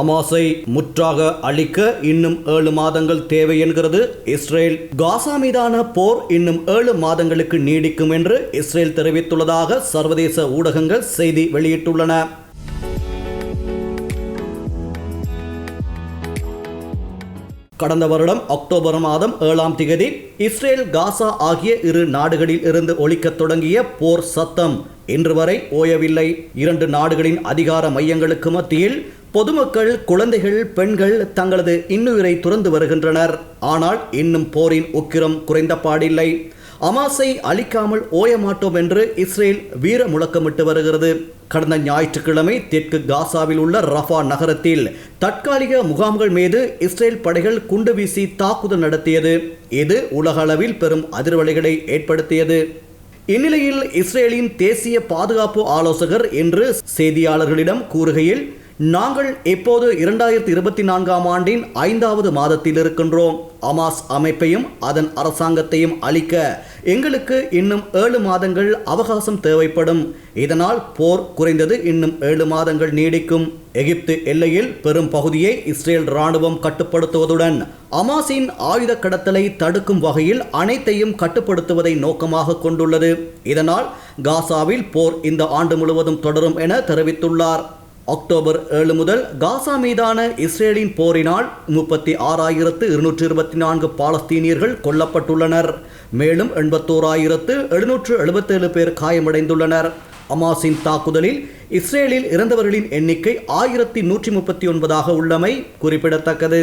அமாஸை முற்றாக அழிக்க இன்னும் ஏழு மாதங்கள் தேவை என்கிறது. இஸ்ரேல் காசா மீதான போர் இன்னும் ஏழு மாதங்களுக்கு நீடிக்கும் என்று இஸ்ரேல் தெரிவித்துள்ளதாக சர்வதேச ஊடகங்கள் செய்தி வெளியிட்டுள்ளன. கடந்த வருடம் அக்டோபர் மாதம் ஏழாம் திகதி இஸ்ரேல் காசா ஆகிய இரு நாடுகளில் இருந்து ஒழிக்கத் தொடங்கிய போர் சத்தம். இன்று வரை ஓயவில்லை. இரண்டு நாடுகளின் அதிகார மையங்களுக்கு மத்தியில் பொதுமக்கள் குழந்தைகள் பெண்கள் தங்களது இன்னுயிரை துறந்து வருகின்றனர். ஆனால் இன்னும் போரின் உக்கிரம் குறைந்த பாடில்லை. அமாஸை அழிக்காமல் ஓய மாட்டோம் என்று இஸ்ரேல் வீர முழக்கமிட்டு வருகிறது. கடந்த ஞாயிற்றுக்கிழமை தெற்கு காசாவில் உள்ள ரஃபா நகரத்தில் தற்காலிக முகாம்கள் மீது இஸ்ரேல் படைகள் குண்டு வீசி தாக்குதல் நடத்தியது. இது உலக அளவில் பெரும் அதிர்வலைகளை ஏற்படுத்தியது. இந்நிலையில் இஸ்ரேலின் தேசிய பாதுகாப்பு ஆலோசகர் என்று செய்தியாளர்களிடம் கூறுகையில் நாங்கள் இப்போது இரண்டாயிரத்தி இருபத்தி நான்காம் ஆண்டின் ஐந்தாவது மாதத்தில் இருக்கின்றோம்? அமாஸ் அமைப்பையும் அதன் அரசாங்கத்தையும் அளிக்க எங்களுக்கு இன்னும் ஏழு மாதங்கள் அவகாசம் தேவைப்படும். இதனால் போர் குறைந்தது இன்னும் ஏழு மாதங்கள் நீடிக்கும். எகிப்து எல்லையில் பெரும் பகுதியை இஸ்ரேல் ராணுவம் கட்டுப்படுத்துவதுடன் அமாஸின் ஆயுத கடத்தலை தடுக்கும் வகையில் அனைத்தையும் கட்டுப்படுத்துவதை நோக்கமாக கொண்டுள்ளது. இதனால் காசாவில் போர் இந்த ஆண்டு முழுவதும் தொடரும் என தெரிவித்துள்ளார். அக்டோபர் ஏழு முதல் காசா மீதான இஸ்ரேலின் போரினால் முப்பத்தி ஆறாயிரத்து இருநூற்று இருபத்தி நான்கு பாலஸ்தீனியர்கள் கொல்லப்பட்டுள்ளனர். மேலும் எண்பத்தோராயிரத்து எழுநூற்று எழுபத்தேழு பேர் காயமடைந்துள்ளனர். அமாஸின் தாக்குதலில் இஸ்ரேலில் இறந்தவர்களின் எண்ணிக்கை ஆயிரத்தி நூற்றி முப்பத்தி ஒன்பதாக உள்ளமை குறிப்பிடத்தக்கது.